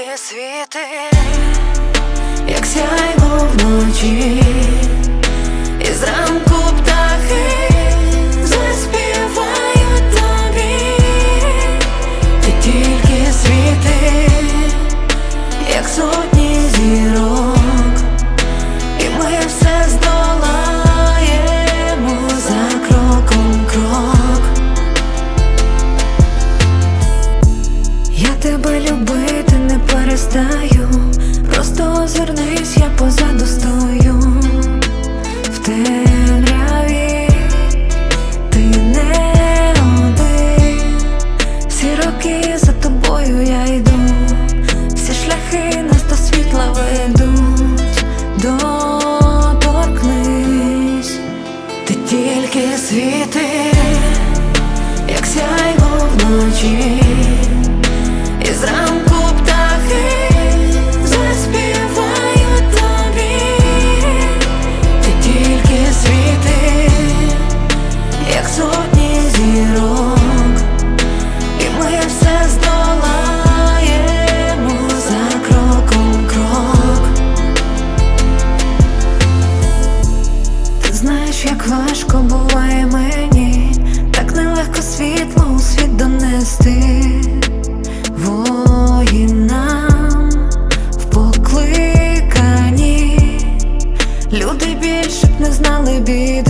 світи, як сяйво вночі, і зранку птахи заспівають тобі, ти тільки світи, як сотні зірок, і ми все здолаємо за кроком крок. Я тебе любити перестаю, просто озирнись, я позаду стою. В темряві, ти не один, всі роки за тобою я йду, всі шляхи нас до світла ведуть, доторкнись, ти тільки світи, як сяйво вночі. Знаєш, як важко буває мені, так нелегко світло у світ донести воїнам в покликанні. Люди більше б не знали біди,